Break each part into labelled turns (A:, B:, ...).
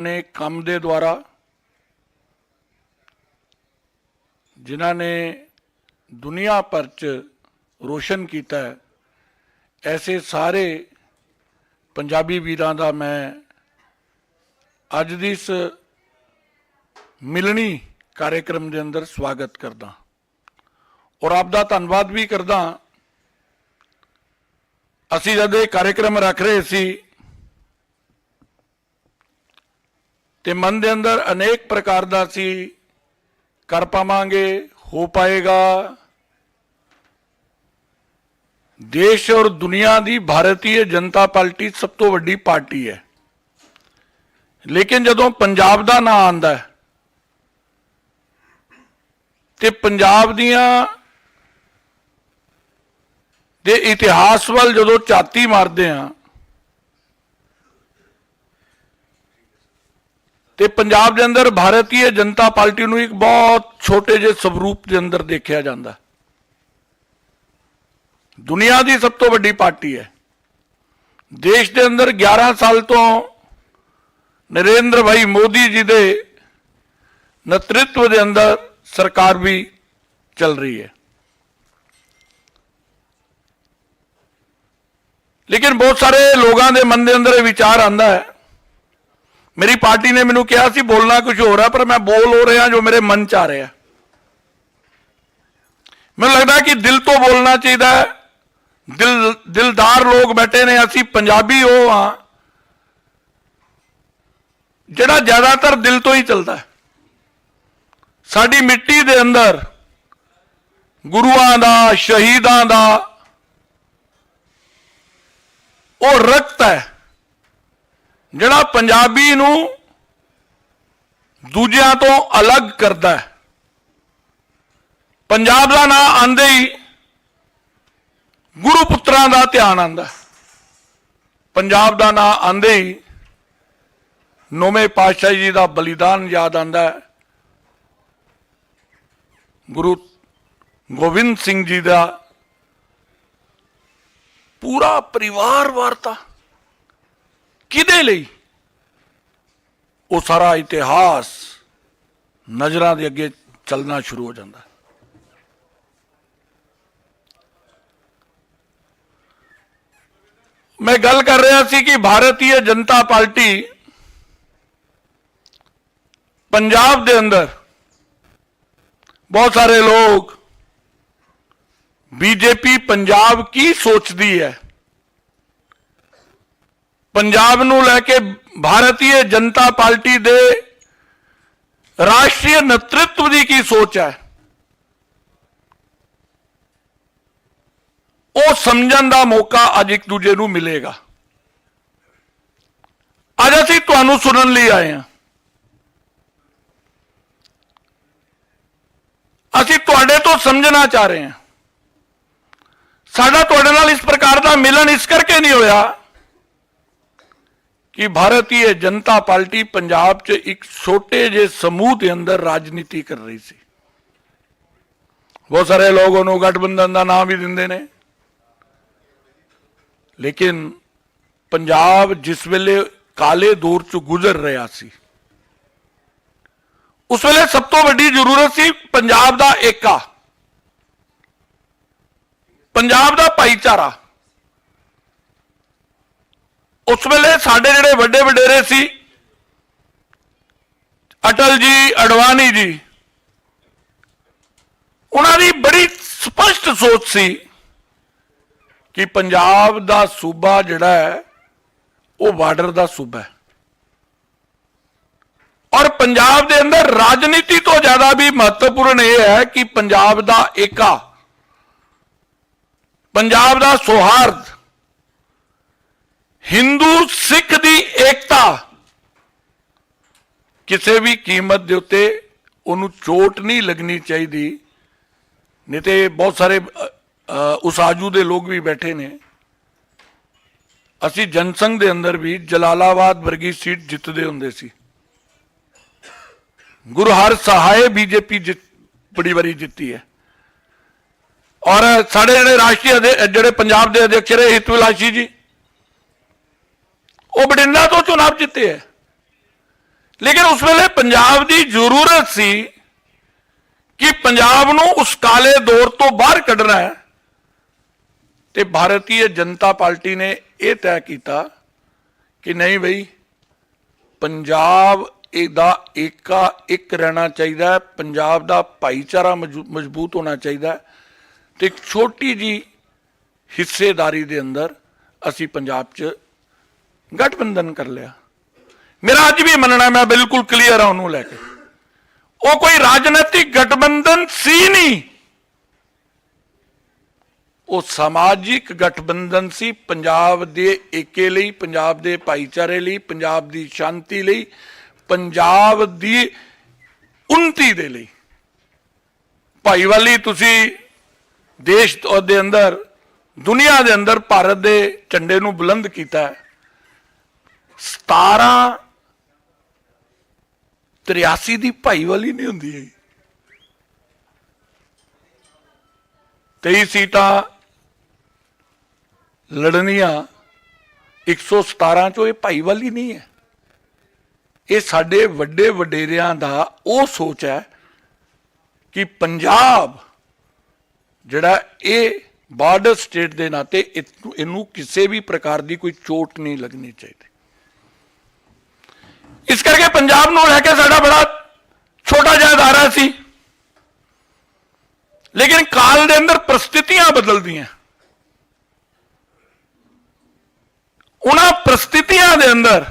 A: ਨੇ ਕੰਮ ਦੇ ਦੁਆਰਾ ਜਿਨ੍ਹਾਂ ਨੇ ਦੁਨੀਆ ਭਰ ਚ ਰੋਸ਼ਨ ਕੀਤਾ ਹੈ, ਐਸੇ ਸਾਰੇ ਪੰਜਾਬੀ ਵੀਰਾਂ ਦਾ ਮੈਂ ਅੱਜ ਦੀ ਇਸ ਮਿਲਣੀ ਕਾਰਜਕ੍ਰਮ ਦੇ ਅੰਦਰ ਸਵਾਗਤ ਕਰਦਾ ਔਰ ਆਪ ਦਾ ਧੰਨਵਾਦ ਵੀ ਕਰਦਾ ਅਸੀਂ ਜਦ ਇਹ ਕਾਰਜਕ੍ਰਮ ਰੱਖ ਰਹੇ ਸੀ ਤੇ ਮਨ ਦੇ ਅੰਦਰ ਅਨੇਕ ਪ੍ਰਕਾਰ ਦਾ ਸੀ ਕਰ ਪਾਵਾਂਗੇ, ਹੋ ਪਾਏਗਾ। ਦੇਸ਼ ਔਰ ਦੁਨੀਆ ਦੀ ਭਾਰਤੀ ਜਨਤਾ ਪਾਰਟੀ ਸਭ ਤੋਂ ਵੱਡੀ ਪਾਰਟੀ ਹੈ। ਲੇਕਿਨ ਜਦੋਂ ਪੰਜਾਬ ਦਾ ਨਾਂ ਆਂਦਾ ਹੈ, ਤੇ ਪੰਜਾਬ ਦੀਆਂ ਦੇ ਇਤਿਹਾਸ ਵੱਲ ਜਦੋਂ ਝਾਤੀ ਮਾਰਦੇ ਆ ਤੇ ਪੰਜਾਬ ਦੇ ਅੰਦਰ ਭਾਰਤੀ ਜਨਤਾ ਪਾਰਟੀ ਨੂੰ ਇੱਕ ਬਹੁਤ ਛੋਟੇ ਜਿਹੇ ਸਵਰੂਪ ਦੇ ਅੰਦਰ ਦੇਖਿਆ ਜਾਂਦਾ। ਦੁਨੀਆ ਦੀ ਸਭ ਤੋਂ ਵੱਡੀ ਪਾਰਟੀ ਹੈ। ਦੇਸ਼ ਦੇ ਅੰਦਰ 11 ਸਾਲ ਤੋਂ ਨਰਿੰਦਰ ਭਾਈ ਮੋਦੀ ਜੀ ਦੇ ਨੇਤਰਤਵ ਦੇ ਅੰਦਰ ਸਰਕਾਰ ਵੀ ਚੱਲ ਰਹੀ ਹੈ। ਲੇਕਿਨ ਬਹੁਤ ਸਾਰੇ ਲੋਕਾਂ ਦੇ ਮਨ ਦੇ ਅੰਦਰ ਇਹ ਵਿਚਾਰ ਆਂਦਾ ਹੈ ਮੇਰੀ ਪਾਰਟੀ ਨੇ ਮੈਨੂੰ ਕਿਹਾ ਸੀ, ਬੋਲਣਾ ਕੁਝ ਹੋਰ ਹੈ, ਪਰ ਮੈਂ ਬੋਲ ਹੋ ਰਿਹਾ ਜੋ ਮੇਰੇ ਮਨ ਚ ਆ ਰਿਹਾ ਮੈਨੂੰ ਲੱਗਦਾ ਕਿ ਦਿਲ ਤੋਂ ਬੋਲਣਾ ਚਾਹੀਦਾ ਹੈ। ਦਿਲ, ਦਿਲਦਾਰ ਲੋਕ ਬੈਠੇ ਨੇ, ਅਸੀਂ ਪੰਜਾਬੀ ਉਹ ਆ ਜਿਹੜਾ ਜ਼ਿਆਦਾਤਰ ਦਿਲ ਤੋਂ ਹੀ ਚੱਲਦਾ ਹੈ। ਸਾਡੀ ਮਿੱਟੀ ਦੇ ਅੰਦਰ ਗੁਰੂਆਂ ਦਾ, ਸ਼ਹੀਦਾਂ ਦਾ ਉਹ ਰਕਤ ਹੈ। ਜਿਹੜਾ ਪੰਜਾਬੀ ਨੂੰ ਦੂਜਿਆਂ ਤੋਂ ਅਲੱਗ ਕਰਦਾ ਹੈ। ਪੰਜਾਬ ਦਾ ਨਾਂ ਆਂਦੇ ਹੀ ਗੁਰੂ ਪੁੱਤਰਾਂ ਦਾ ਧਿਆਨ ਆਂਦਾ ਪੰਜਾਬ ਦਾ ਨਾਂ ਆਂਦੇ ਹੀ ਨੌਵੇਂ ਪਾਤਸ਼ਾਹ ਜੀ ਦਾ ਬਲੀਦਾਨ ਯਾਦ ਆਂਦਾ ਹੈ। ਗੁਰੂ ਗੋਬਿੰਦ ਸਿੰਘ ਜੀ ਦਾ ਪੂਰਾ ਪਰਿਵਾਰ ਵਾਰਤਾ ਕਿਹਦੇ ਲਈ? ਉਹ ਸਾਰਾ ਇਤਿਹਾਸ ਨਜ਼ਰਾਂ ਦੇ ਅੱਗੇ ਚੱਲਣਾ ਸ਼ੁਰੂ ਹੋ ਜਾਂਦਾ। ਮੈਂ ਗੱਲ ਕਰ ਰਿਹਾ ਸੀ ਕਿ ਭਾਰਤੀ ਜਨਤਾ ਪਾਰਟੀ ਪੰਜਾਬ ਦੇ ਅੰਦਰ ਬਹੁਤ ਸਾਰੇ ਲੋਕ ਬੀਜੇਪੀ, ਪੰਜਾਬ ਕੀ ਸੋਚਦੀ ਹੈ? ਪੰਜਾਬ ਨੂੰ ਲੈ ਕੇ ਭਾਰਤੀ ਜਨਤਾ ਪਾਰਟੀ ਦੇ ਰਾਸ਼ਟਰੀ ਨੇਤਰਤਵ ਦੀ ਕੀ ਸੋਚ ਹੈ? ਉਹ ਸਮਝਣ ਦਾ ਮੌਕਾ ਅੱਜ ਇੱਕ ਦੂਜੇ ਨੂੰ ਮਿਲੇਗਾ। ਅੱਜ ਅਸੀਂ ਤੁਹਾਨੂੰ ਸੁਣਨ ਲਈ ਆਏ ਹਾਂ। ਅਸੀਂ ਤੁਹਾਡੇ ਤੋਂ ਸਮਝਣਾ ਚਾਹ ਰਹੇ ਹਾਂ। ਸਾਡਾ ਤੁਹਾਡੇ ਨਾਲ ਇਸ ਪ੍ਰਕਾਰ ਦਾ ਮਿਲਨ ਇਸ ਕਰਕੇ ਨਹੀਂ ਹੋਇਆ ਕਿ ਭਾਰਤੀ ਜਨਤਾ ਪਾਰਟੀ ਪੰਜਾਬ 'ਚ ਇੱਕ ਛੋਟੇ ਜਿਹੇ ਸਮੂਹ ਦੇ ਅੰਦਰ ਰਾਜਨੀਤੀ ਕਰ ਰਹੀ ਸੀ। ਬਹੁਤ ਸਾਰੇ ਲੋਕ ਉਹਨੂੰ ਗਠਬੰਧਨ ਦਾ ਨਾਮ ਵੀ ਦਿੰਦੇ ਨੇ। ਲੇਕਿਨ ਪੰਜਾਬ ਜਿਸ ਵੇਲੇ ਕਾਲੇ ਦੌਰ 'ਚ ਗੁਜ਼ਰ ਰਿਹਾ ਸੀ, ਉਸ ਵੇਲੇ ਸਭ ਤੋਂ ਵੱਡੀ ਜ਼ਰੂਰਤ ਸੀ ਪੰਜਾਬ ਦਾ ਏਕਾ ਪੰਜਾਬ ਦਾ ਭਾਈਚਾਰਾ। ਉਸ ਵੇਲੇ ਸਾਡੇ ਜਿਹੜੇ ਵੱਡੇ ਵਡੇਰੇ ਸੀ, ਅਟਲ ਜੀ, ਅਡਵਾਨੀ ਜੀ, ਉਹਨਾਂ ਦੀ ਬੜੀ ਸਪਸ਼ਟ ਸੋਚ ਸੀ ਕਿ ਪੰਜਾਬ ਦਾ ਸੂਬਾ ਜਿਹੜਾ ਹੈ, ਉਹ ਬਾਰਡਰ ਦਾ ਸੂਬਾ ਹੈ। ਔਰ ਪੰਜਾਬ ਦੇ ਅੰਦਰ ਰਾਜਨੀਤੀ ਤੋਂ ਜ਼ਿਆਦਾ ਵੀ ਮਹੱਤਵਪੂਰਨ ਇਹ ਹੈ ਕਿ ਪੰਜਾਬ ਦਾ ਏਕਾ, ਪੰਜਾਬ ਦਾ ਸੌਹਾਰਦ ਹਿੰਦੂ ਸਿੱਖ ਦੀ ਏਕਤਾ। ਕਿਸੇ ਵੀ ਕੀਮਤ ਦੇ ਉੱਤੇ ਉਹਨੂੰ ਚੋਟ ਨਹੀਂ ਲੱਗਣੀ ਚਾਹੀਦੀ। ਨਹੀਂ ਤੇ ਬਹੁਤ ਸਾਰੇ ਉਸਾਜੂ ਦੇ ਲੋਕ ਵੀ ਬੈਠੇ ਨੇ। ਅਸੀਂ ਜਨਸੰਘ ਦੇ ਅੰਦਰ ਵੀ ਜਲਾਲਾਬਾਦ ਵਰਗੀ ਸੀਟ ਜਿੱਤਦੇ ਹੁੰਦੇ ਸੀ। ਗੁਰੂ ਹਰ ਸਹਾਏ ਬੀਜੇਪੀ ਬੜੀ ਵਾਰੀ ਜਿੱਤੀ ਹੈ। ਔਰ ਸਾਡੇ ਜਿਹੜੇ ਰਾਸ਼ਟਰੀ ਅਧਿ- ਜਿਹੜੇ ਪੰਜਾਬ ਦੇ ਅਧਿਕਸ਼ ਰਹੇ ਹਿਤਵਿਲਾਸੀ ਜੀ ਉਹ ਬਠਿੰਡਾ ਤੋਂ ਚੁਣਾਵ ਜਿੱਤੇ ਹੈ। ਲੇਕਿਨ ਉਸ ਵੇਲੇ ਪੰਜਾਬ ਦੀ ਜ਼ਰੂਰਤ ਸੀ ਕਿ ਪੰਜਾਬ ਨੂੰ ਉਸ ਕਾਲੇ ਦੌਰ ਤੋਂ ਬਾਹਰ ਕੱਢਣਾ ਹੈ ਤੇ ਭਾਰਤੀ ਜਨਤਾ ਪਾਰਟੀ ਨੇ ਇਹ ਤੈਅ ਕੀਤਾ ਕਿ ਨਹੀਂ ਬਈ, ਪੰਜਾਬ ਇਹਦਾ ਏਕਾ ਇੱਕ ਰਹਿਣਾ ਚਾਹੀਦਾ ਪੰਜਾਬ ਦਾ ਭਾਈਚਾਰਾ ਮਜ਼ਬੂ- ਮਜ਼ਬੂਤ ਹੋਣਾ ਚਾਹੀਦਾ ਹੈ ਤੇ ਇੱਕ ਛੋਟੀ ਜੀ ਹਿੱਸੇਦਾਰੀ ਦੇ ਅੰਦਰ ਅਸੀਂ ਪੰਜਾਬ 'ਚ ਗਠਬੰਧਨ ਕਰ ਲਿਆ। ਮੇਰਾ ਅੱਜ ਵੀ ਮੰਨਣਾ, ਮੈਂ ਬਿਲਕੁਲ ਕਲੀਅਰ ਹਾਂ ਉਹਨੂੰ ਲੈ ਕੇ। ਉਹ ਕੋਈ ਰਾਜਨੀਤਿਕ ਗਠਬੰਧਨ ਸੀ ਨਹੀਂ। ਉਹ ਸਮਾਜਿਕ ਗਠਬੰਧਨ ਸੀ, ਪੰਜਾਬ ਦੇ ਏਕੇ ਲਈ, ਪੰਜਾਬ ਦੇ ਭਾਈਚਾਰੇ ਲਈ, ਪੰਜਾਬ ਦੀ ਸ਼ਾਂਤੀ ਲਈ, ਪੰਜਾਬ ਦੀ ਉન્નਤੀ ਦੇ ਲਈ। ਭਾਈਵਾਲੀ ਤੁਸੀਂ ਦੇਸ਼ ਦੇ ਅੰਦਰ, ਦੁਨੀਆ ਦੇ ਅੰਦਰ, ਭਾਰਤ ਦੇ ਝੰਡੇ ਨੂੰ ਬੁਲੰਦ ਕੀਤਾ ਹੈ। 17 83 ਦੀ ਭਾਈਵਾਲੀ ਨਹੀਂ ਹੁੰਦੀ ਹੈ 23 ਸੀਟਾਂ ਲੜਨੀਆਂ 117 ਚੋਂ ਇਹ ਭਾਈਵਾਲੀ ਨਹੀਂ ਹੈ। ਇਹ ਸਾਡੇ ਵੱਡੇ ਵਡੇਰਿਆਂ ਦਾ ਉਹ ਸੋਚ ਹੈ ਕਿ ਪੰਜਾਬ, ਜਿਹੜਾ ਇਹ ਬਾਰਡਰ ਸਟੇਟ ਦੇ ਨਾਤੇ ਇਹਨੂੰ ਕਿਸੇ ਵੀ ਪ੍ਰਕਾਰ ਦੀ ਕੋਈ ਚੋਟ ਨਹੀਂ ਲੱਗਣੀ ਚਾਹੀਦੀ। ਇਸ ਕਰਕੇ ਪੰਜਾਬ ਨੂੰ ਲੈ ਕੇ ਸਾਡਾ ਬੜਾ ਛੋਟਾ ਜਿਹਾ ਅਦਾਰਾ ਸੀ ਲੇਕਿਨ ਕਾਲ ਦੇ ਅੰਦਰ ਪ੍ਰਸਥਿਤੀਆਂ ਬਦਲਦੀਆਂ ਉਹਨਾਂ ਪ੍ਰਸਥਿਤੀਆਂ ਦੇ ਅੰਦਰ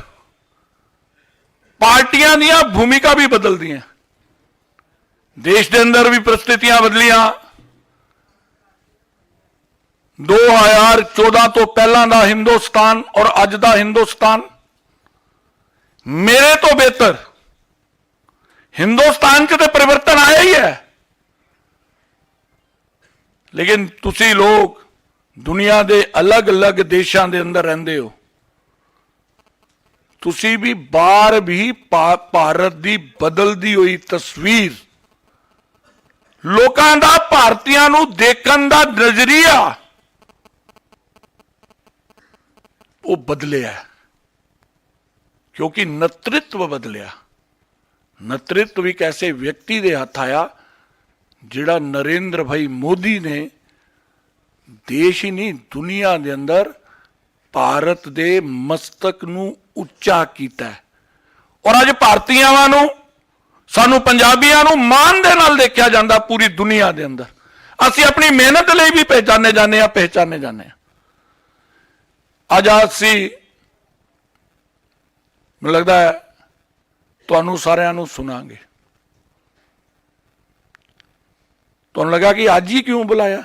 A: ਪਾਰਟੀਆਂ ਦੀਆਂ ਭੂਮਿਕਾ ਵੀ ਬਦਲਦੀਆਂ ਦੇਸ਼ ਦੇ ਅੰਦਰ ਵੀ ਪ੍ਰਸਥਿਤੀਆਂ ਬਦਲੀਆਂ 2014 ਤੋਂ ਪਹਿਲਾਂ ਦਾ ਹਿੰਦੁਸਤਾਨ ਔਰ ਅੱਜ ਦਾ ਹਿੰਦੁਸਤਾਨ ਮੇਰੇ ਤੋਂ ਬਿਹਤਰ। ਹਿੰਦੁਸਤਾਨ 'ਚ ਤੇ ਪਰਿਵਰਤਨ ਆਇਆ ਹੀ ਹੈ। ਲੇਕਿਨ ਤੁਸੀਂ ਲੋਕ ਦੁਨੀਆ ਦੇ ਅਲੱਗ-ਅਲੱਗ ਦੇਸ਼ਾਂ ਦੇ ਅੰਦਰ ਰਹਿੰਦੇ ਹੋ। ਤੁਸੀਂ ਵੀ ਬਾਹਰ ਵੀ ਭਾਰਤ ਦੀ ਬਦਲਦੀ ਹੋਈ ਤਸਵੀਰ, ਲੋਕਾਂ ਦਾ ਭਾਰਤੀਆਂ ਨੂੰ ਦੇਖਣ ਦਾ ਨਜ਼ਰੀਆ, ਉਹ ਬਦਲਿਆ ਹੈ। ਕਿਉਂਕਿ ਨਤ੍ਰਿਤਵ ਬਦਲਿਆ। ਨਤ੍ਰਿਤਵ ਇੱਕ ਐਸੇ ਵਿਅਕਤੀ ਦੇ ਹੱਥ ਆਇਆ, ਜਿਹੜਾ ਨਰਿੰਦਰ ਭਾਈ ਮੋਦੀ ਨੇ ਦੇਸ਼ ਹੀ ਨਹੀਂ, ਦੁਨੀਆ ਦੇ ਅੰਦਰ ਭਾਰਤ ਦੇ ਮਸਤਕ ਨੂੰ ਉੱਚਾ ਕੀਤਾ ਔਰ ਅੱਜ ਭਾਰਤੀਆਂਵਾਂ ਨੂੰ, ਸਾਨੂੰ ਪੰਜਾਬੀਆਂ ਨੂੰ ਮਾਣ ਦੇ ਨਾਲ ਦੇਖਿਆ ਜਾਂਦਾ ਪੂਰੀ ਦੁਨੀਆ ਦੇ ਅੰਦਰ। ਅਸੀਂ ਆਪਣੀ ਮਿਹਨਤ ਲਈ ਵੀ ਪਹਿਚਾਨੇ ਜਾਂਦੇ ਆ ਪਹਿਚਾਨੇ ਜਾਂਦੇ ਆ ਅੱਜ ਅਸੀਂ ਮੈਨੂੰ ਲੱਗਦਾ ਹੈ ਤੁਹਾਨੂੰ ਸਾਰਿਆਂ ਨੂੰ ਸੁਣਾਂਗੇ। ਤੁਹਾਨੂੰ ਲੱਗਾ ਕਿ ਅੱਜ ਹੀ ਕਿਉਂ ਬੁਲਾਇਆ?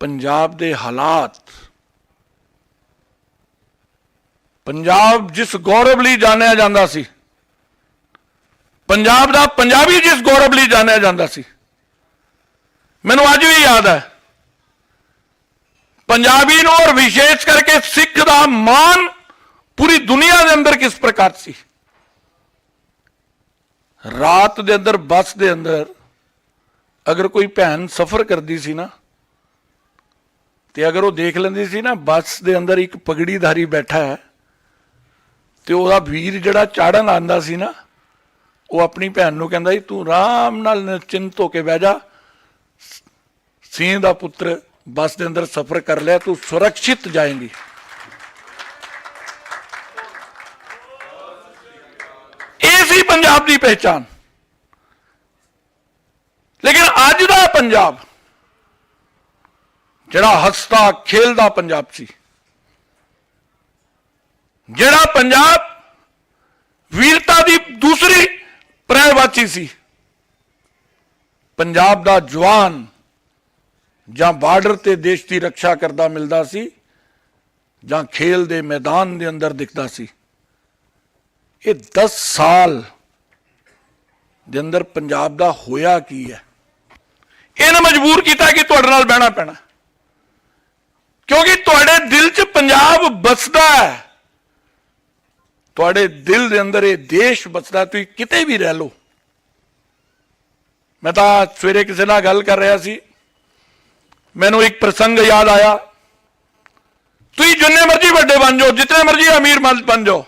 A: ਪੰਜਾਬ ਦੇ ਹਾਲਾਤ। ਪੰਜਾਬ ਜਿਸ ਗੌਰਵ ਲਈ ਜਾਣਿਆ ਜਾਂਦਾ ਸੀ, ਪੰਜਾਬ ਦਾ ਪੰਜਾਬੀ ਜਿਸ ਗੌਰਵ ਲਈ ਜਾਣਿਆ ਜਾਂਦਾ ਸੀ, ਮੈਨੂੰ ਅੱਜ ਵੀ ਯਾਦ ਹੈ। ਪੰਜਾਬੀ ਨੂੰ ਔਰ ਵਿਸ਼ੇਸ਼ ਕਰਕੇ ਸਿੱਖ ਦਾ ਮਾਨ ਪੂਰੀ ਦੁਨੀਆ ਦੇ ਅੰਦਰ ਕਿਸ ਪ੍ਰਕਾਰ ਸੀ? ਰਾਤ ਦੇ ਅੰਦਰ, ਬੱਸ ਦੇ ਅੰਦਰ ਅਗਰ ਕੋਈ ਭੈਣ ਸਫ਼ਰ ਕਰਦੀ ਸੀ ਨਾ, ਤੇ ਅਗਰ ਉਹ ਦੇਖ ਲੈਂਦੀ ਸੀ ਨਾ, ਬੱਸ ਦੇ ਅੰਦਰ ਇੱਕ ਪਗੜੀਧਾਰੀ ਬੈਠਾ ਹੈ, ਤੇ ਉਹਦਾ ਵੀਰ ਜਿਹੜਾ ਚਾੜਨ ਆਂਦਾ ਸੀ ਨਾ, ਉਹ ਆਪਣੀ ਭੈਣ ਨੂੰ ਕਹਿੰਦਾ ਜੀ ਤੂੰ ਆਰਾਮ ਨਾਲ ਨਿਸ਼ਚਿੰਤ ਹੋ ਕੇ ਬਹਿ ਜਾ। ਸਿੰਘ ਦਾ ਪੁੱਤਰ ਬੱਸ ਦੇ ਅੰਦਰ ਸਫ਼ਰ ਕਰ ਲਿਆ, ਤੂੰ ਸੁਰੱਖਿਅਤ ਜਾਏਂਗੀ। ਇਹ ਸੀ ਪੰਜਾਬ ਦੀ ਪਹਿਚਾਨ ਲੇਕਿਨ ਅੱਜ ਦਾ ਪੰਜਾਬ, ਜਿਹੜਾ ਹੱਸਦਾ, ਖੇਲਦਾ ਪੰਜਾਬ ਸੀ। ਜਿਹੜਾ ਪੰਜਾਬ ਵੀਰਤਾ ਦੀ ਦੂਸਰੀ ਪ੍ਰੈਵਾਚੀ ਸੀ। ਪੰਜਾਬ ਦਾ ਜਵਾਨ ਜਾਂ ਬਾਰਡਰ ਤੇ ਦੇਸ਼ ਦੀ ਰੱਖਿਆ ਕਰਦਾ ਮਿਲਦਾ ਸੀ, ਜਾਂ ਖੇਲ ਦੇ ਮੈਦਾਨ ਦੇ ਅੰਦਰ ਦਿਖਦਾ ਸੀ। ਇਹ 10 ਸਾਲ ਦੇ ਅੰਦਰ ਪੰਜਾਬ ਦਾ ਹੋਇਆ ਕੀ ਹੈ? ਇਹਨੇ ਮਜਬੂਰ ਕੀਤਾ ਕਿ ਤੁਹਾਡੇ ਨਾਲ ਬਹਿਣਾ ਪੈਣਾ। ਕਿਉਂਕਿ ਤੁਹਾਡੇ ਦਿਲ 'ਚ ਪੰਜਾਬ ਬਸਦਾ ਹੈ। ਤੁਹਾਡੇ ਦਿਲ ਦੇ ਅੰਦਰ ਇਹ ਦੇਸ਼ ਬਸਦਾ ਤੁਸੀਂ ਕਿਤੇ ਵੀ ਰਹਿ ਲਓ। ਮੈਂ ਤਾਂ ਸਵੇਰੇ ਕਿਸੇ ਨਾਲ ਗੱਲ ਕਰ ਰਿਹਾ ਸੀ। ਮੈਨੂੰ ਇੱਕ ਪ੍ਰਸੰਗ ਯਾਦ ਆਇਆ। ਤੁਸੀਂ ਜਿੰਨੇ ਮਰਜ਼ੀ ਵੱਡੇ ਬਣ ਜਾਓ, ਜਿਤਨੇ ਮਰਜ਼ੀ ਅਮੀਰ ਮਨ- ਬਣ ਜਾਓ।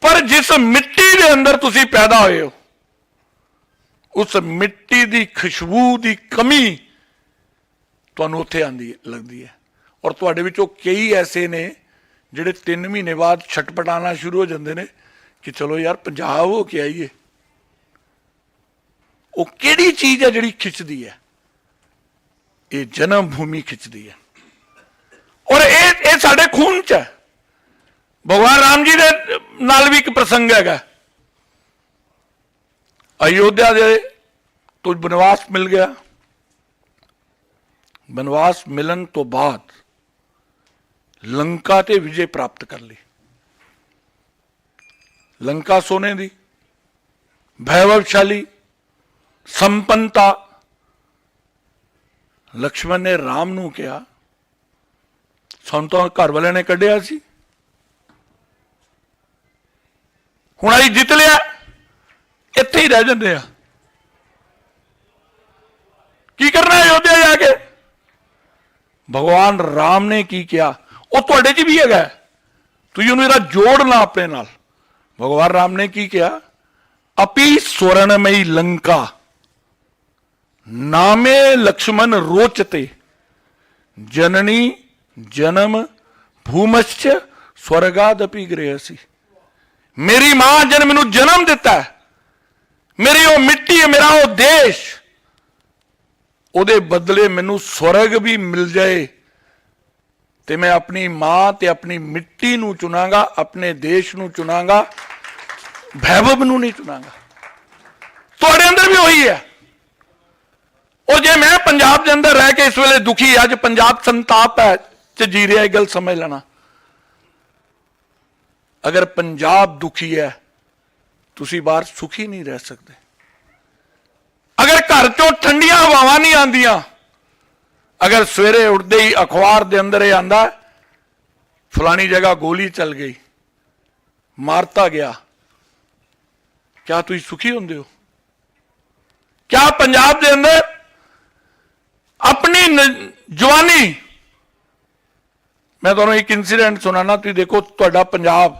A: ਪਰ ਜਿਸ ਮਿੱਟੀ ਦੇ ਅੰਦਰ ਤੁਸੀਂ ਪੈਦਾ ਹੋਏ ਹੋ, ਉਸ ਮਿੱਟੀ ਦੀ ਖੁਸ਼ਬੂ ਦੀ ਕਮੀ ਤੁਹਾਨੂੰ ਉੱਥੇ ਆਂਦੀ ਲੱਗਦੀ ਹੈ। ਔਰ ਤੁਹਾਡੇ ਵਿੱਚੋਂ ਕਈ ਐਸੇ ਨੇ ਜਿਹੜੇ 3 ਮਹੀਨੇ ਬਾਅਦ ਛਟਪਟਾਣਾ ਸ਼ੁਰੂ ਹੋ ਜਾਂਦੇ ਨੇ ਕਿ ਚਲੋ ਯਾਰ ਪੰਜਾਬ ਹੋ ਕੇ ਆਈਏ। ਉਹ ਕਿਹੜੀ ਚੀਜ਼ ਹੈ ਜਿਹੜੀ ਖਿੱਚਦੀ ਹੈ? ਇਹ ਜਨਮ ਭੂਮੀ ਖਿੱਚਦੀ ਹੈ। ਔਰ ਇਹ ਇਹ ਸਾਡੇ ਖੂਨ ਚ ਹੈ। ਭਗਵਾਨ ਰਾਮ ਜੀ ਦੇ ਨਾਲ ਵੀ ਇੱਕ ਪ੍ਰਸੰਗ ਹੈਗਾ। ਅਯੋਧਿਆ ਦੇ ਤੋਂ ਬਨਵਾਸ ਮਿਲ ਗਿਆ। ਬਨਵਾਸ ਮਿਲਣ ਤੋਂ ਬਾਅਦ ਲੰਕਾ ਤੇ ਵਿਜੇ ਪ੍ਰਾਪਤ ਕਰ ਲਈ। ਲੰਕਾ ਸੋਨੇ ਦੀ ਭੈਵਵਸ਼ਾਲੀ ਸੰਪੰਨਤਾ ਲਕਸ਼ਮਣ ਨੇ ਰਾਮ ਨੂੰ ਕਿਹਾ, ਸਾਨੂੰ ਤਾਂ ਘਰ ਵਾਲਿਆਂ ਨੇ ਕੱਢਿਆ ਸੀ। ਹੁਣ ਅਸੀਂ ਜਿੱਤ ਲਿਆ। ਇੱਥੇ ਹੀ ਰਹਿ ਜਾਂਦੇ ਆ। ਕੀ ਕਰਨਾ ਹੈ ਯੋਧਿਆ ਜਾ ਕੇ? ਭਗਵਾਨ ਰਾਮ ਨੇ ਕੀ ਕਿਹਾ? ਉਹ ਤੁਹਾਡੇ 'ਚ ਵੀ ਹੈਗਾ। ਤੁਸੀਂ ਉਹਨੂੰ ਇਹਦਾ ਜੋੜਨਾ ਆਪਣੇ ਨਾਲ। ਭਗਵਾਨ ਰਾਮ ਨੇ ਕੀ ਕਿਹਾ? ਅਪੀ ਸੋਰਣਮਈ ਲੰਕਾ ਨਾਮੇ ਲక్ష్మణ ਰੋਚਤੇ, ਜਨਨੀ ਜਨਮ ਭੂਮਸ਼ਚ ਸਵਰਗਾਦਪੀ ਗ੍ਰਹਿਸੀ। ਮੇਰੀ ਮਾਂ ਜਨ ਮੈਨੂੰ ਜਨਮ ਦਿੱਤਾ ਮੇਰੀ ਉਹ ਮਿੱਟੀ ਹੈ, ਮੇਰਾ ਉਹ ਦੇਸ਼। ਉਹਦੇ ਬਦਲੇ ਮੈਨੂੰ ਸਵਰਗ ਵੀ ਮਿਲ ਜਾਏ ਤੇ ਮੈਂ ਆਪਣੀ ਮਾਂ ਤੇ ਆਪਣੀ ਮਿੱਟੀ ਨੂੰ ਚੁਣਾਂਗਾ, ਆਪਣੇ ਦੇਸ਼ ਨੂੰ ਚੁਣਾਂਗਾ, ਭੈਭਵ ਨੂੰ ਨਹੀਂ ਚੁਣਾਂਗਾ। ਤੁਹਾਡੇ ਅੰਦਰ ਵੀ ਉਹੀ ਹੈ। ਉਹ ਜੇ ਮੈਂ ਪੰਜਾਬ ਦੇ ਅੰਦਰ ਰਹਿ ਕੇ ਇਸ ਵੇਲੇ ਦੁਖੀ ਅੱਜ ਪੰਜਾਬ ਸੰਤਾਪ ਹੈ, ਚ ਜੀ ਰਿਹਾ ਇਹ ਗੱਲ ਸਮਝ ਲੈਣਾ। ਅਗਰ ਪੰਜਾਬ ਦੁਖੀ ਹੈ, ਤੁਸੀਂ ਬਾਹਰ ਸੁਖੀ ਨਹੀਂ ਰਹਿ ਸਕਦੇ। ਅਗਰ ਘਰ ਚੋਂ ਠੰਡੀਆਂ ਹਵਾਵਾਂ ਨਹੀਂ ਆਉਂਦੀਆਂ, ਅਗਰ ਸਵੇਰੇ ਉੱਠਦੇ ਹੀ ਅਖਬਾਰ ਦੇ ਅੰਦਰ ਇਹ ਆਂਦਾ, ਫਲਾਣੀ ਜਗ੍ਹਾ ਗੋਲੀ ਚੱਲ ਗਈ, ਮਾਰਤਾ ਗਿਆ, ਕਿਆ ਤੁਸੀਂ ਸੁਖੀ ਹੁੰਦੇ ਹੋ? ਕਿਆ ਪੰਜਾਬ ਦੇ ਅੰਦਰ ਆਪਣੀ ਜਵਾਨੀ। ਮੈਂ ਤੁਹਾਨੂੰ ਇੱਕ ਇਨਸੀਡੈਂਟ ਸੁਣਾਣਾ ਤੁਸੀਂ ਦੇਖੋ ਤੁਹਾਡਾ ਪੰਜਾਬ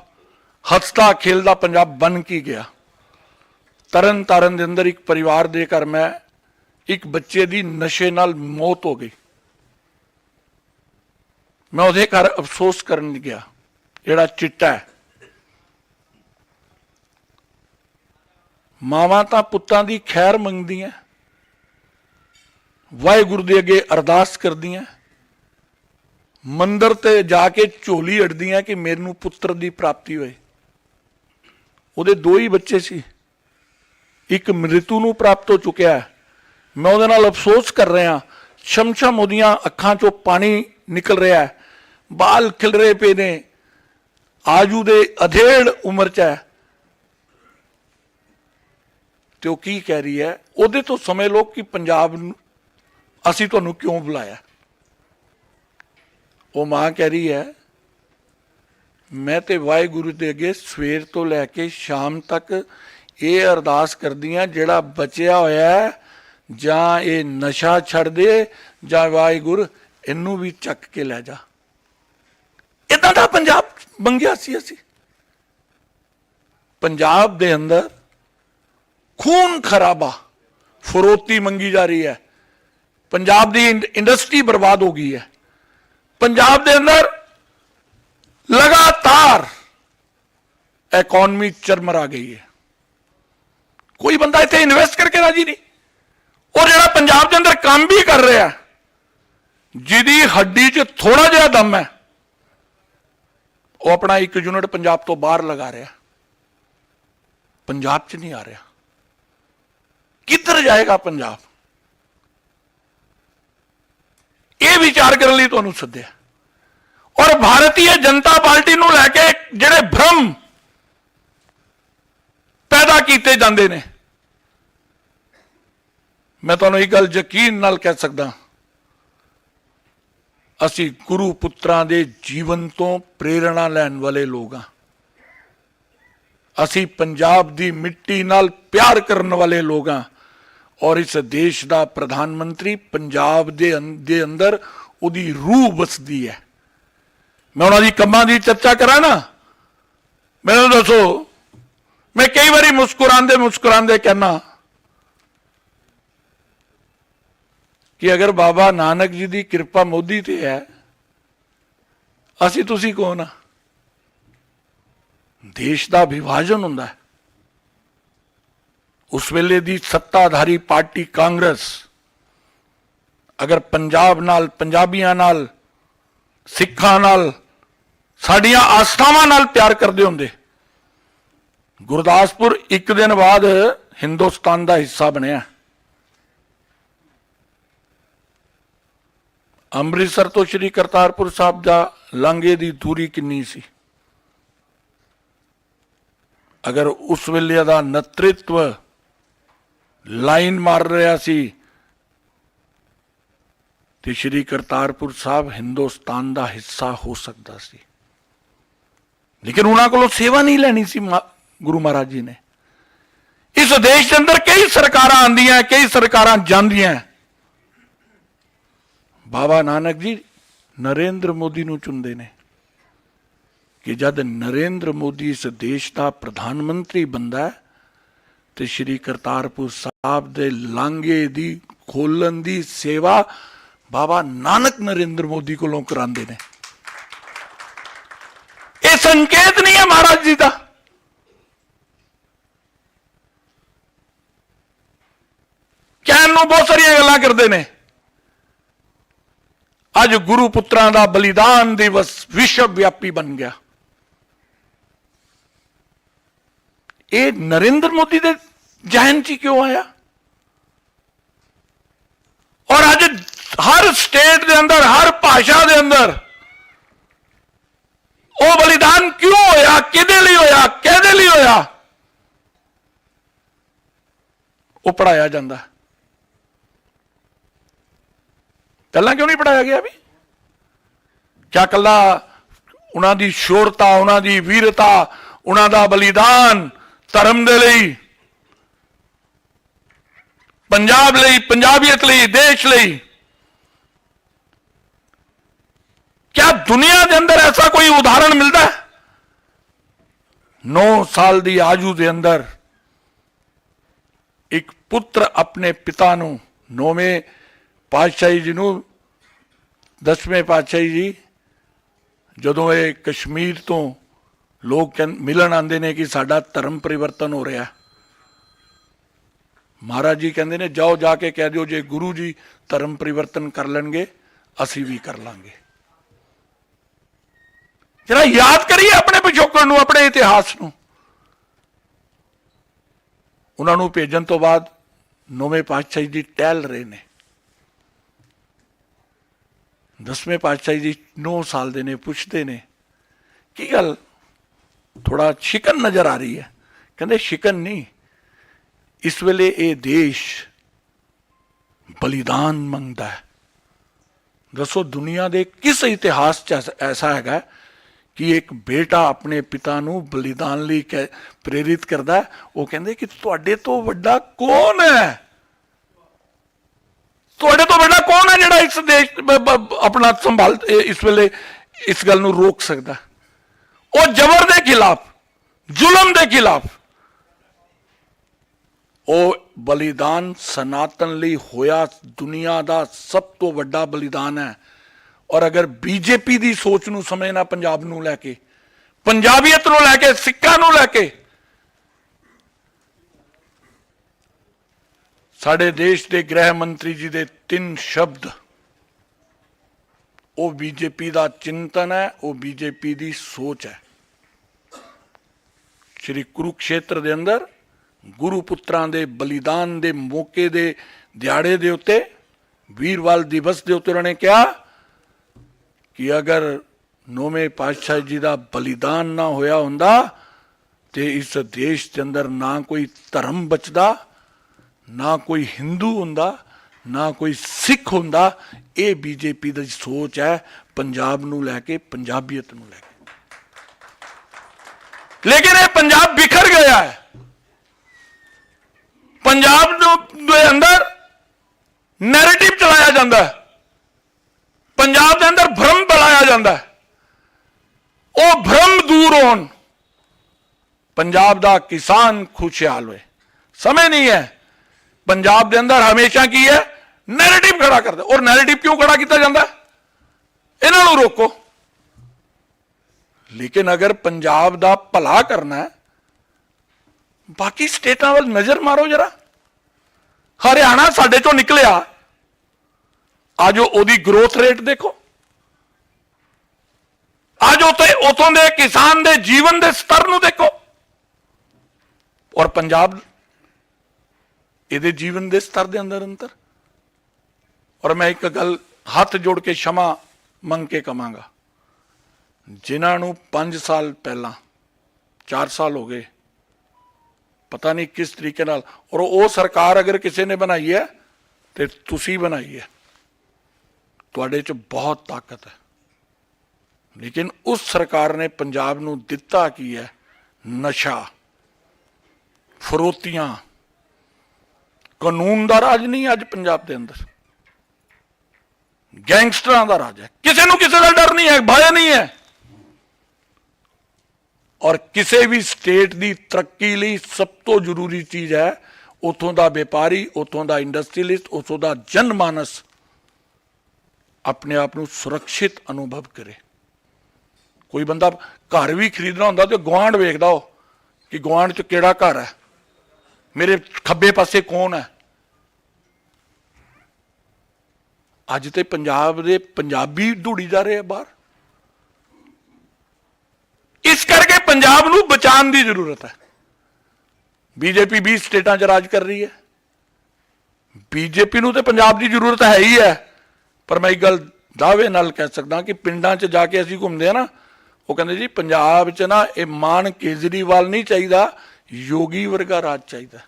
A: ਹੱਸਦਾ, ਖੇਲਦਾ ਪੰਜਾਬ ਬਣ ਕੀ ਗਿਆ। ਤਰਨ ਤਾਰਨ ਦੇ ਅੰਦਰ ਇੱਕ ਪਰਿਵਾਰ ਦੇ ਘਰ ਮੈਂ ਇੱਕ ਬੱਚੇ ਦੀ ਨਸ਼ੇ ਨਾਲ ਮੌਤ ਹੋ ਗਈ। ਮੈਂ ਉਹਦੇ ਘਰ ਅਫਸੋਸ ਕਰਨ ਗਿਆ, ਜਿਹੜਾ ਚਿੱਟਾ ਹੈ। ਮਾਵਾਂ ਤਾਂ ਪੁੱਤਾਂ ਦੀ ਖੈਰ ਮੰਗਦੀਆਂ। ਵਾਹਿਗੁਰੂ ਦੇ ਅੱਗੇ ਅਰਦਾਸ ਕਰਦੀਆਂ, ਮੰਦਰ ਤੇ ਜਾ ਕੇ ਝੋਲੀ ਅੜਦੀਆਂ ਕਿ ਮੈਨੂੰ ਪੁੱਤਰ ਦੀ ਪ੍ਰਾਪਤੀ ਹੋਏ। ਉਹਦੇ ਦੋ ਹੀ ਬੱਚੇ ਸੀ। ਇੱਕ ਮ੍ਰਿਤੂ ਨੂੰ ਪ੍ਰਾਪਤ ਹੋ ਚੁੱਕਿਆ ਮੈਂ ਉਹਦੇ ਨਾਲ ਅਫਸੋਸ ਕਰ ਰਿਹਾ ਛਮਛਮ ਉਹਦੀਆਂ ਅੱਖਾਂ ਚੋਂ ਪਾਣੀ ਨਿਕਲ ਰਿਹਾ ਬਾਲ ਖਿਲ ਰਹੇ ਪਏ ਨੇ। ਆਜੂ ਦੇ ਅਧੇੜ ਉਮਰ ਚ ਹੈ। ਤੇ ਉਹ ਕੀ ਕਹਿ ਰਹੀ ਹੈ? ਉਹਦੇ ਤੋਂ ਸਮਝ ਲਓ ਕਿ ਪੰਜਾਬ ਅਸੀਂ ਤੁਹਾਨੂੰ ਕਿਉਂ ਬੁਲਾਇਆ? ਉਹ ਮਾਂ ਕਹਿ ਰਹੀ ਹੈ, ਮੈਂ ਤੇ ਵਾਹਿਗੁਰੂ ਦੇ ਅੱਗੇ ਸਵੇਰ ਤੋਂ ਲੈ ਕੇ ਸ਼ਾਮ ਤੱਕ ਇਹ ਅਰਦਾਸ ਕਰਦੀ ਕਰਦੀਆਂ ਜਿਹੜਾ ਬਚਿਆ ਹੋਇਆ ਜਾਂ ਇਹ ਨਸ਼ਾ ਛੱਡ ਦੇ, ਜਾਂ ਵਾਹਿਗੁਰੂ ਇਹਨੂੰ ਵੀ ਚੱਕ ਕੇ ਲੈ ਜਾ। ਇਦਾਂ ਦਾ ਪੰਜਾਬ ਮੰਗਿਆ ਸੀ ਅਸੀਂ। ਪੰਜਾਬ ਦੇ ਅੰਦਰ ਖੂਨ ਖਰਾਬਾ, ਫਰੋਤੀ ਮੰਗੀ ਜਾ ਰਹੀ ਹੈ। ਪੰਜਾਬ ਦੀ ਇੰਡ- ਇੰਡਸਟਰੀ ਬਰਬਾਦ ਹੋ ਗਈ ਹੈ। ਪੰਜਾਬ ਦੇ ਅੰਦਰ ਲਗਾਤਾਰ ਇਕਨੋਮੀ ਚਰਮਰਾ ਗਈ ਹੈ। ਕੋਈ ਬੰਦਾ ਇੱਥੇ ਇਨਵੈਸਟ ਕਰਕੇ ਰਾਜੀ ਨਹੀਂ। ਔਰ ਜਿਹੜਾ ਪੰਜਾਬ ਦੇ ਅੰਦਰ ਕੰਮ ਵੀ ਕਰ ਰਿਹਾ ਹੈ, ਜਿਹਦੀ ਹੱਡੀ 'ਚ ਥੋੜਾ ਜਿਹਾ ਦਮ ਹੈ ਉਹ ਆਪਣਾ ਇੱਕ ਯੂਨਿਟ ਪੰਜਾਬ ਤੋਂ ਬਾਹਰ ਲਗਾ ਰਿਹਾ। ਪੰਜਾਬ 'ਚ ਨਹੀਂ ਆ ਰਿਹਾ। ਕਿੱਧਰ ਜਾਏਗਾ ਪੰਜਾਬ? ਇਹ ਵਿਚਾਰ ਕਰਨ ਲਈ ਤੁਹਾਨੂੰ ਸੱਦਿਆ। ਔਰ ਭਾਰਤੀ ਜਨਤਾ ਪਾਰਟੀ ਨੂੰ ਲੈ ਕੇ ਜਿਹੜੇ ਭ੍ਰਮ ਪੈਦਾ ਕੀਤੇ ਜਾਂਦੇ ਨੇ, ਮੈਂ ਤੁਹਾਨੂੰ ਇਹ ਗੱਲ ਯਕੀਨ ਨਾਲ ਕਹਿ ਸਕਦਾ ਅਸੀਂ ਗੁਰੂ ਪੁੱਤਰਾਂ ਦੇ ਜੀਵਨ ਤੋਂ ਪ੍ਰੇਰਣਾ ਲੈਣ ਵਾਲੇ ਲੋਕ ਹਾਂ। ਅਸੀਂ ਪੰਜਾਬ ਦੀ ਮਿੱਟੀ ਨਾਲ ਪਿਆਰ ਕਰਨ ਵਾਲੇ ਲੋਕ ਹਾਂ। ਔਰ ਇਸ ਦੇਸ਼ ਦਾ ਪ੍ਰਧਾਨ ਮੰਤਰੀ ਪੰਜਾਬ ਦੇ ਦੇ ਅੰਦਰ ਉਹਦੀ ਰੂਹ ਵਸਦੀ ਹੈ। ਮੈਂ ਉਹਨਾਂ ਦੀ ਕੰਮਾਂ ਦੀ ਚਰਚਾ ਕਰਾਂ ਨਾ। ਮੈਨੂੰ ਦੱਸੋ, ਮੈਂ ਕਈ ਵਾਰੀ ਮੁਸਕਰਾਉਂਦੇ ਮੁਸਕਰਾਉਂਦੇ ਕਹਿਣਾ ਕਿ ਅਗਰ ਬਾਬਾ ਨਾਨਕ ਜੀ ਦੀ ਕਿਰਪਾ ਮੋਦੀ ਤੇ ਹੈ, ਅਸੀਂ ਤੁਸੀਂ ਕੌਣ ਆ? ਦੇਸ਼ ਦਾ ਵਿਭਾਜਨ ਹੁੰਦਾ ਹੈ। ਉਸ ਵੇਲੇ ਦੀ ਸੱਤਾਧਾਰੀ ਪਾਰਟੀ ਕਾਂਗਰਸ ਅਗਰ ਪੰਜਾਬ ਨਾਲ ਪੰਜਾਬੀਆਂ ਨਾਲ ਸਿੱਖਾਂ ਨਾਲ ਸਾਡੀਆਂ ਆਸਥਾਵਾਂ ਨਾਲ ਪਿਆਰ ਕਰਦੇ ਹੁੰਦੇ ਗੁਰਦਾਸਪੁਰ ਇੱਕ ਦਿਨ ਬਾਅਦ ਹਿੰਦੁਸਤਾਨ ਦਾ ਹਿੱਸਾ ਬਣਿਆ ਅੰਮ੍ਰਿਤਸਰ ਤੋਂ ਸ੍ਰੀ ਕਰਤਾਰਪੁਰ ਸਾਹਿਬ ਦਾ ਲਾਂਘੇ ਦੀ ਦੂਰੀ ਕਿੰਨੀ ਸੀ ਅਗਰ ਉਸ ਵੇਲੇ ਦਾ ਨੇਤ੍ਰਿਤਵ ਲਾਈਨ ਮਾਰ ਰਿਹਾ ਸੀ। ਤੇ ਸ੍ਰੀ ਕਰਤਾਰਪੁਰ ਸਾਹਿਬ ਹਿੰਦੁਸਤਾਨ ਦਾ ਹਿੱਸਾ ਹੋ ਸਕਦਾ ਸੀ। ਲੇਕਿਨ ਉਹਨਾਂ ਕੋਲੋਂ ਸੇਵਾ ਨਹੀਂ ਲੈਣੀ ਸੀ ਮਾ- ਗੁਰੂ ਮਹਾਰਾਜ ਜੀ ਨੇ। ਇਸ ਦੇਸ਼ ਦੇ ਅੰਦਰ ਕਈ ਸਰਕਾਰਾਂ ਆਂਦੀਆਂ ਕਈ ਸਰਕਾਰਾਂ ਜਾਂਦੀਆਂ। ਬਾਬਾ ਨਾਨਕ ਜੀ ਨਰਿੰਦਰ ਮੋਦੀ ਨੂੰ ਚੁਣਦੇ ਨੇ ਕਿ ਜਦ ਨਰਿੰਦਰ ਮੋਦੀ ਇਸ ਦੇਸ਼ ਦਾ ਪ੍ਰਧਾਨ ਮੰਤਰੀ ਬੰਦਾ ਹੈ ਤੇ ਸ਼੍ਰੀ ਕਰਤਾਰਪੁਰ ਸਾਹਿਬ ਦੇ ਲਾਂਘੇ ਦੀ, ਖੋਲਣ ਦੀ ਸੇਵਾ ਬਾਬਾ ਨਾਨਕ ਨਰਿੰਦਰ ਮੋਦੀ ਕੋਲੋਂ ਕਰਾਉਂਦੇ ਨੇ। ਇਹ ਸੰਕੇਤ ਨਹੀਂ ਹੈ ਮਹਾਰਾਜ ਜੀ ਦਾ। ਕਹਿਣ ਨੂੰ ਬਹੁਤ ਸਾਰੀਆਂ ਗੱਲਾਂ ਕਰਦੇ ਨੇ। ਅੱਜ ਗੁਰੂ ਪੁੱਤਰਾਂ ਦਾ ਬਲੀਦਾਨ ਦਿਵਸ ਵਿਸ਼ਵ ਵਿਆਪੀ ਬਣ ਗਿਆ। ਇਹ ਨਰਿੰਦਰ ਮੋਦੀ ਦੇ ਜਹਨ ਚ ਹੀ ਕਿਉਂ ਆਇਆ? ਔਰ ਅੱਜ ਹਰ ਸਟੇਟ ਦੇ ਅੰਦਰ, ਹਰ ਭਾਸ਼ਾ ਦੇ ਅੰਦਰ ਉਹ ਬਲੀਦਾਨ ਕਿਉਂ ਹੋਇਆ? ਕਿਹਦੇ ਲਈ ਹੋਇਆ? ਕਿਹਦੇ ਲਈ ਹੋਇਆ? ਉਹ ਪੜਾਇਆ ਜਾਂਦਾ। ਪਹਿਲਾਂ ਕਿਉਂ ਨਹੀਂ ਪੜਾਇਆ ਗਿਆ ਵੀ? ਕਿਆ ਕੱਲਾ ਉਹਨਾਂ ਦੀ ਸ਼ੋਰਤਾ, ਉਹਨਾਂ ਦੀ ਵੀਰਤਾ, ਉਹਨਾਂ ਦਾ ਬਲੀਦਾਨ ਧਰਮ ਦੇ ਲਈ, ਪੰਜਾਬ ਲਈ, ਪੰਜਾਬੀਅਤ ਲਈ, ਦੇਸ਼ ਲਈ। ਕਿਆ ਦੁਨੀਆ ਦੇ ਅੰਦਰ ਐਸਾ ਕੋਈ ਉਦਾਹਰਣ ਮਿਲਦਾ ਹੈ? 9 ਸਾਲ ਦੀ ਆਜੂ ਦੇ ਅੰਦਰ ਇੱਕ ਪੁੱਤਰ ਆਪਣੇ ਪਿਤਾ ਨੂੰ, ਨੌਵੇਂ ਪਾਤਸ਼ਾਹੀ ਜੀ ਨੂੰ, ਦਸਵੇਂ ਪਾਤਸ਼ਾਹੀ ਜੀ, ਜਦੋਂ ਇਹ ਕਸ਼ਮੀਰ ਤੋਂ ਲੋਕ ਕਹਿੰ- ਮਿਲਣ ਆਉਂਦੇ ਨੇ ਕਿ ਸਾਡਾ ਧਰਮ ਪਰਿਵਰਤਨ ਹੋ ਰਿਹਾ ਮਹਾਰਾਜ ਜੀ ਕਹਿੰਦੇ ਨੇ, ਜਾਓ ਜਾ ਕੇ ਕਹਿ ਦਿਓ, ਜੇ ਗੁਰੂ ਜੀ ਧਰਮ ਪਰਿਵਰਤਨ ਕਰ ਲੈਣਗੇ, ਅਸੀਂ ਵੀ ਕਰ ਲਾਂਗੇ। ਜਰਾ ਯਾਦ ਕਰੀਏ ਆਪਣੇ ਪਿਛੋਕੜ ਨੂੰ, ਆਪਣੇ ਇਤਿਹਾਸ ਨੂੰ। ਉਹਨਾਂ ਨੂੰ ਭੇਜਣ ਤੋਂ ਬਾਅਦ ਨੌਵੇਂ ਪਾਤਸ਼ਾਹ ਜੀ ਟਹਿਲ ਰਹੇ ਨੇ। ਦਸਵੇਂ ਪਾਤਸ਼ਾਹ ਜੀ 9 ਸਾਲ ਦੇ ਨੇ, ਪੁੱਛਦੇ ਨੇ, ਕੀ ਗੱਲ ਥੋੜਾ ਸ਼ਿਕਨ ਨਜ਼ਰ ਆ ਰਹੀ ਹੈ। ਕਹਿੰਦੇ ਸ਼ਿਕਨ ਨਹੀਂ। ਇਸ ਵੇਲੇ ਇਹ ਦੇਸ਼ ਬਲੀਦਾਨ ਮੰਗਦਾ ਹੈ। ਦੱਸੋ ਦੁਨੀਆ ਦੇ ਕਿਸ ਇਤਿਹਾਸ ਚ ਐਸਾ- ਹੈਗਾ ਕਿ ਇੱਕ ਬੇਟਾ ਆਪਣੇ ਪਿਤਾ ਨੂੰ ਬਲੀਦਾਨ ਲਈ ਕਹਿ- ਪ੍ਰੇਰਿਤ ਕਰਦਾ ਉਹ ਕਹਿੰਦੇ ਕਿ ਤੁਹਾਡੇ ਤੋਂ ਵੱਡਾ ਕੌਣ ਹੈ? ਤੁਹਾਡੇ ਤੋਂ ਵੱਡਾ ਕੌਣ ਹੈ ਜਿਹੜਾ ਇਸ ਦੇਸ਼ ਆਪਣਾ ਸੰਭਾਲ ਇਸ ਵੇਲੇ ਇਸ ਗੱਲ ਨੂੰ ਰੋਕ ਸਕਦਾ ਉਹ ਜ਼ਬਰ ਦੇ ਖਿਲਾਫ, ਜ਼ੁਲਮ ਦੇ ਖਿਲਾਫ। ਉਹ ਬਲੀਦਾਨ ਸਨਾਤਨ ਲਈ ਹੋਇਆ ਦੁਨੀਆ ਦਾ ਸਭ ਤੋਂ ਵੱਡਾ ਬਲੀਦਾਨ ਹੈ। ਔਰ ਅਗਰ ਬੀਜੇਪੀ ਦੀ ਸੋਚ ਨੂੰ ਸਮਝਣਾ ਪੰਜਾਬ ਨੂੰ ਲੈ ਕੇ, ਪੰਜਾਬੀਅਤ ਨੂੰ ਲੈ ਕੇ, ਸਿੱਖਾਂ ਨੂੰ ਲੈ ਕੇ, ਸਾਡੇ ਦੇਸ਼ ਦੇ ਗ੍ਰਹਿ ਮੰਤਰੀ ਜੀ ਦੇ ਤਿੰਨ ਸ਼ਬਦ, ਉਹ ਬੀਜੇਪੀ ਦਾ ਚਿੰਤਨ ਹੈ, ਉਹ ਬੀਜੇਪੀ ਦੀ ਸੋਚ ਹੈ। ਸ਼੍ਰੀ ਕੁਰੂਕਸ਼ੇਤਰ ਦੇ ਅੰਦਰ ਗੁਰੂ ਪੁੱਤਰਾਂ ਦੇ ਬਲੀਦਾਨ ਦੇ ਮੌਕੇ ਦੇ ਦਿਹਾੜੇ ਦੇ ਉੱਤੇ, ਵੀਰਵਾਲ ਦਿਵਸ ਦੇ ਉੱਤੇ ਉਹਨਾਂ ਨੇ ਕਿਹਾ ਕਿ ਅਗਰ ਨੌਵੇਂ ਪਾਤਸ਼ਾਹ ਜੀ ਦਾ ਬਲੀਦਾਨ ਨਾ ਹੋਇਆ ਹੁੰਦਾ ਤੇ ਇਸ ਦੇਸ਼ ਦੇ ਅੰਦਰ ਨਾ ਕੋਈ ਧਰਮ ਬਚਦਾ, ਨਾ ਕੋਈ ਹਿੰਦੂ ਹੁੰਦਾ, ਨਾ ਕੋਈ ਸਿੱਖ ਹੁੰਦਾ, ਇਹ ਬੀਜੇਪੀ ਦੀ ਸੋਚ ਹੈ, ਪੰਜਾਬ ਨੂੰ ਲੈ ਕੇ, ਪੰਜਾਬੀਅਤ ਨੂੰ ਲੈ ਕੇ। ਲੇਕਿਨ ਇਹ पंजाब बिखर गया है। पंजाब के अंदर नैरेटिव चलाया जाता है। पंजाब के अंदर भ्रम बनाया जाता है। वह भ्रम दूर होंजाब का किसान खुशहाल हो समय नहीं है। पंजाब के अंदर हमेशा की है? नैरेटिव खड़ा कर दे और नैरेटिव क्यों खड़ा किया जाता इन्हों रोको। लेकिन अगर पंजाब का भला करना है ਬਾਕੀ ਸਟੇਟਾਂ ਵੱਲ ਨਜ਼ਰ ਮਾਰੋ ਜਰਾ। ਹਰਿਆਣਾ ਸਾਡੇ ਤੋਂ ਨਿਕਲਿਆ। ਆਜੋ ਉਹਦੀ ਗਰੋਥ ਰੇਟ ਦੇਖੋ। ਆਜੋ ਤੇ ਉਥੋਂ ਦੇ ਕਿਸਾਨ ਦੇ ਜੀਵਨ ਦੇ ਸਤਰ ਨੂੰ ਦੇਖੋ। ਔਰ ਪੰਜਾਬ ਇਹਦੇ ਜੀਵਨ ਦੇ ਸਤਰ ਦੇ ਅੰਦਰ ਅੰਤਰ। ਔਰ ਮੈਂ ਇੱਕ ਗੱਲ ਹੱਥ ਜੋੜ ਕੇ ਸ਼ਮਾ ਮੰਗ ਕੇ ਕਮਾਂਗਾ ਜਿਨ੍ਹਾਂ ਨੂੰ 5 ਸਾਲ ਪਹਿਲਾਂ 4 ਸਾਲ ਹੋ ਗਏ ਪਤਾ ਨਹੀਂ ਕਿਸ ਤਰੀਕੇ ਨਾਲ। ਔਰ ਉਹ ਸਰਕਾਰ ਅਗਰ ਕਿਸੇ ਨੇ ਬਣਾਈ ਹੈ, ਤੇ ਤੁਸੀਂ ਬਣਾਈ ਹੈ। ਤੁਹਾਡੇ 'ਚ ਬਹੁਤ ਤਾਕਤ ਹੈ। ਲੇਕਿਨ ਉਸ ਸਰਕਾਰ ਨੇ ਪੰਜਾਬ ਨੂੰ ਦਿੱਤਾ ਕੀ ਹੈ? ਨਸ਼ਾ, ਫਰੋਤੀਆਂ। ਕਾਨੂੰਨ ਦਾ ਰਾਜ ਨਹੀਂ ਅੱਜ ਪੰਜਾਬ ਦੇ ਅੰਦਰ। ਗੈਂਗਸਟਰਾਂ ਦਾ ਰਾਜ ਹੈ। ਕਿਸੇ ਨੂੰ ਕਿਸੇ ਦਾ ਡਰ ਨਹੀਂ ਹੈ ਭੈ ਨਹੀਂ ਹੈ। ਔਰ ਕਿਸੇ ਵੀ ਸਟੇਟ ਦੀ ਤਰੱਕੀ ਲਈ ਸਭ ਤੋਂ ਜ਼ਰੂਰੀ ਚੀਜ਼ ਹੈ ਉਥੋਂ ਦਾ ਵਪਾਰੀ, ਉਥੋਂ ਦਾ ਇੰਡਸਟਰੀਅਲਿਸਟ, ਉਥੋਂ ਦਾ ਜਨਮਾਨਸ ਆਪਣੇ ਆਪ ਨੂੰ ਸੁਰੱਖਿਅਤ ਅਨੁਭਵ ਕਰੇ। ਕੋਈ ਬੰਦਾ ਘਰ ਵੀ ਖਰੀਦਣਾ ਹੁੰਦਾ ਤੇ ਗਵਾਂਢ ਵੇਖਦਾ ਉਹ ਕਿ ਗਵਾਂਢ ਚ ਕਿਹੜਾ ਘਰ ਹੈ, ਮੇਰੇ ਖੱਬੇ ਪਾਸੇ ਕੌਣ ਹੈ। ਅੱਜ ਤੇ ਪੰਜਾਬ ਦੇ ਪੰਜਾਬੀ ਢੂੜੀ ਜਾ ਰਹੇ ਆ ਬਾਹਰ। ਇਸ ਕਰਕੇ ਪੰਜਾਬ ਨੂੰ ਬਚਾਉਣ ਦੀ ਜ਼ਰੂਰਤ ਹੈ। ਬੀਜੇਪੀ 20 ਸਟੇਟਾਂ 'ਚ ਰਾਜ ਕਰ ਰਹੀ ਹੈ। ਬੀਜੇਪੀ ਨੂੰ ਤੇ ਪੰਜਾਬ ਦੀ ਜ਼ਰੂਰਤ ਹੈ ਹੀ ਹੈ। ਪਰ ਮੈਂ ਇੱਕ ਗੱਲ ਦਾਅਵੇ ਨਾਲ ਕਹਿ ਸਕਦਾ ਕਿ ਪਿੰਡਾਂ 'ਚ ਜਾ ਕੇ ਅਸੀਂ ਘੁੰਮਦੇ ਆ ਨਾ, ਉਹ ਕਹਿੰਦੇ ਜੀ ਪੰਜਾਬ 'ਚ ਨਾ ਇਹ ਮਾਨ ਕੇਜਰੀਵਾਲ ਨਹੀਂ ਚਾਹੀਦਾ, ਯੋਗੀ ਵਰਗਾ ਰਾਜ ਚਾਹੀਦਾ।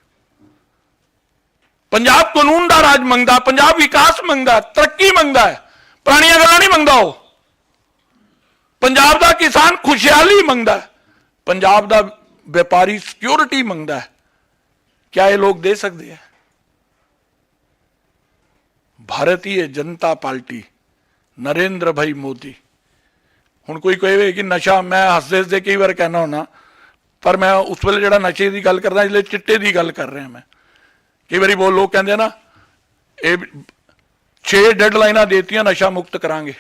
A: ਪੰਜਾਬ ਕਾਨੂੰਨ ਦਾ ਰਾਜ ਮੰਗਦਾ, ਪੰਜਾਬ ਵਿਕਾਸ ਮੰਗਦਾ, ਤਰੱਕੀ ਮੰਗਦਾ ਪੁਰਾਣੀਆਂ ਗੱਲਾਂ ਨਹੀਂ ਮੰਗਦਾ ਉਹ। ਪੰਜਾਬ ਦਾ ਕਿਸਾਨ ਖੁਸ਼ਹਾਲੀ ਮੰਗਦਾ ਹੈ। ਪੰਜਾਬ ਦਾ ਵਪਾਰੀ ਸਿਕਿਉਰਿਟੀ ਮੰਗਦਾ ਹੈ। ਕਿਆ ਇਹ ਲੋਕ ਦੇ ਸਕਦੇ ਹੈ ਭਾਰਤੀय ਜਨਤਾ ਪਾਰਟੀ, ਨਰਿੰਦਰ ਭਾਈ ਮੋਦੀ। ਹੁਣ ਕੋਈ ਕਹੇ ਕਿ ਨਸ਼ਾ, ਮੈਂ ਹੱਸਦੇ ਹੱਸਦੇ ਕਈ ਵਾਰ ਕਹਿਣਾ ਹੁੰਦਾ ਪਰ ਮੈਂ ਉਸ ਵੇਲੇ ਜਿਹੜਾ ਨਸ਼ੇ ਦੀ ਗੱਲ ਕਰਦਾ, ਜਿਹੜੇ ਚਿੱਟੇ ਦੀ ਗੱਲ ਕਰ ਰਿਹਾ ਮੈਂ। ਕਈ ਵਾਰੀ ਬਹੁਤ ਲੋਕ ਕਹਿੰਦੇ ਨਾ, ਇਹ 6 ਡੈਡਲਾਈਨਾਂ ਦੇਤੀਆਂ, ਨਸ਼ਾ ਮੁਕਤ ਕਰਾਂਗੇ।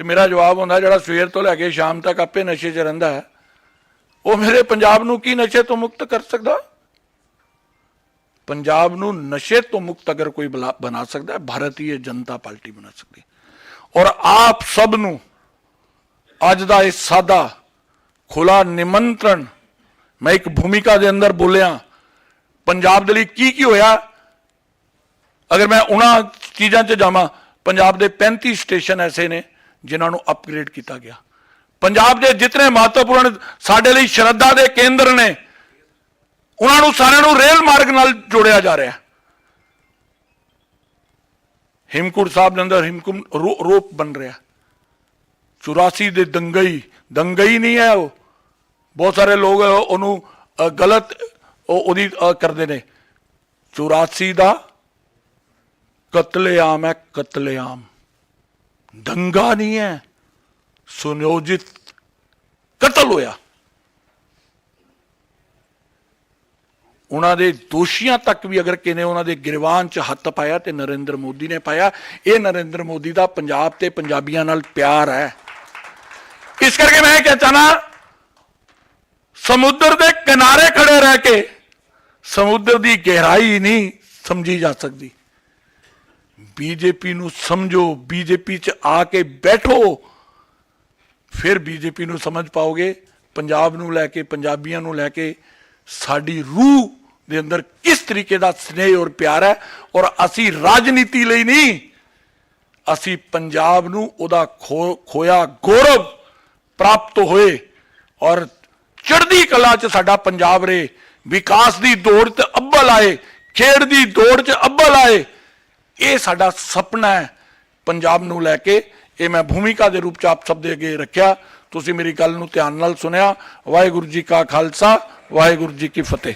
A: ਤੇ ਮੇਰਾ ਜਵਾਬ ਹੁੰਦਾ ਜਿਹੜਾ ਸਵੇਰ ਤੋਂ ਲੈ ਕੇ ਸ਼ਾਮ ਤੱਕ ਆਪੇ ਨਸ਼ੇ 'ਚ ਰਹਿੰਦਾ ਹੈ, ਉਹ ਮੇਰੇ ਪੰਜਾਬ ਨੂੰ ਕੀ ਨਸ਼ੇ ਤੋਂ ਮੁਕਤ ਕਰ ਸਕਦਾ? ਪੰਜਾਬ ਨੂੰ ਨਸ਼ੇ ਤੋਂ ਮੁਕਤ ਅਗਰ ਕੋਈ ਬਲਾ- ਬਣਾ ਸਕਦਾ ਹੈ ਭਾਰਤੀय ਜਨਤਾ ਪਾਰਟੀ ਬਣਾ ਸਕਦੀ ਔਰ ਆਪ ਸਭ ਨੂੰ ਅੱਜ ਦਾ ਇਹ ਸਾਦਾ ਖੁਲਾ ਨਿਮੰਤਰਣ, ਮੈਂ ਇੱਕ ਭੂਮਿਕਾ ਦੇ ਅੰਦਰ ਬੋਲਿਆ, ਪੰਜਾਬ ਦੇ ਲਈ ਕੀ ਕੀ ਹੋਇਆ? ਅਗਰ ਮੈਂ ਉਹਨਾਂ ਚੀਜ਼ਾਂ 'ਚ ਜਾਵਾਂ, ਪੰਜਾਬ ਦੇ 35 ਸਟੇਸ਼ਨ ਐਸੇ ਨੇ ਜਿਨ੍ਹਾਂ ਨੂੰ ਅਪਗ੍ਰੇਡ ਕੀਤਾ ਗਿਆ। ਪੰਜਾਬ ਦੇ ਜਿਤਨੇ ਮਹੱਤਵਪੂਰਨ ਸਾਡੇ ਲਈ ਸ਼ਰਧਾ ਦੇ ਕੇਂਦਰ ਨੇ, ਉਹਨਾਂ ਨੂੰ ਸਾਰਿਆਂ ਨੂੰ ਰੇਲ ਮਾਰਗ ਨਾਲ ਜੋੜਿਆ ਜਾ ਰਿਹਾ। ਹੈ ਹਿਮਕੁੰਡ ਸਾਹਿਬ ਦੇ ਅੰਦਰ ਹਿਮਕੁੰਡ ਰੋ- ਰੋਪ ਬਣ ਰਿਹਾ। 84 ਦੇ ਦੰਗਈ ਦੰਗਈ ਨਹੀਂ ਹੈ ਉਹ। ਬਹੁਤ ਸਾਰੇ ਲੋਕ ਉਹਨੂੰ ਗਲਤ, ਉਹ, ਉਹਦੀ ਕਰਦੇ ਨੇ। 84 ਦਾ ਕਤਲੇਆਮ ਹੈ, ਕਤਲੇਆਮ। ਦੰਗਾ ਨਹੀਂ ਹੈ। ਸੁਨਿਯੋਜਿਤ ਕਤਲ ਹੋਇਆ। ਉਹਨਾਂ ਦੇ ਦੋਸ਼ੀਆਂ ਤੱਕ ਵੀ ਅਗਰ ਕਿਨੇ ਉਹਨਾਂ ਦੇ ਗਿਰਵਾਨ ਚ ਹੱਥ ਪਾਇਆ ਤੇ ਨਰਿੰਦਰ ਮੋਦੀ ਨੇ ਪਾਇਆ, ਇਹ ਨਰਿੰਦਰ ਮੋਦੀ ਦਾ ਪੰਜਾਬ ਤੇ ਪੰਜਾਬੀਆਂ ਨਾਲ ਪਿਆਰ ਹੈ। ਇਸ ਕਰਕੇ ਮੈਂ ਇਹ ਕਹਿ ਚਾਹਨਾ, ਸਮੁੰਦਰ ਦੇ ਕਿਨਾਰੇ ਖੜੇ ਰਹਿ ਕੇ ਸਮੁੰਦਰ ਦੀ ਗਹਿਰਾਈ ਨਹੀਂ ਸਮਝੀ ਜਾ ਸਕਦੀ। ਬੀਜੇਪੀ ਨੂੰ ਸਮਝੋ, ਬੀਜੇਪੀ ਚ ਆ ਕੇ ਬੈਠੋ, ਫਿਰ ਬੀਜੇਪੀ ਨੂੰ ਸਮਝ ਪਾਓਗੇ। ਪੰਜਾਬ ਨੂੰ ਲੈ ਕੇ, ਪੰਜਾਬੀਆਂ ਨੂੰ ਲੈ ਕੇ ਸਾਡੀ ਰੂਹ ਦੇ ਅੰਦਰ ਕਿਸ ਤਰੀਕੇ ਦਾ ਸਨੇਹ ਔਰ ਪਿਆਰ ਹੈ? ਔਰ ਅਸੀਂ ਰਾਜਨੀਤੀ ਲਈ ਨਹੀਂ, ਅਸੀਂ ਪੰਜਾਬ ਨੂੰ ਉਹਦਾ ਖੋ- ਖੋਇਆ ਗੌਰਵ ਪ੍ਰਾਪਤ ਹੋਏ ਔਰ ਚੜ੍ਹਦੀ ਕਲਾ 'ਚ ਸਾਡਾ ਪੰਜਾਬ ਰੇ ਵਿਕਾਸ ਦੀ ਦੌੜ 'ਚ ਅੱਬਲ ਆਏ, ਖੇਡ ਦੀ ਦੌੜ 'ਚ ਅੱਬਲ ਆਏ ਇਹ ਸਾਡਾ ਸੁਪਨਾ ਹੈ ਪੰਜਾਬ ਨੂੰ ਲੈ ਕੇ। ਇਹ ਮੈਂ ਭੂਮਿਕਾ ਦੇ ਰੂਪ 'ਚ ਆਪ ਸਭ ਦੇ ਅੱਗੇ ਰੱਖਿਆ। ਤੁਸੀਂ ਮੇਰੀ ਗੱਲ ਨੂੰ ਧਿਆਨ ਨਾਲ ਸੁਣਿਆ। ਵਾਹਿਗੁਰੂ ਜੀ ਕਾ ਖਾਲਸਾ, ਵਾਹਿਗੁਰੂ ਜੀ ਕੀ ਫਤਿਹ।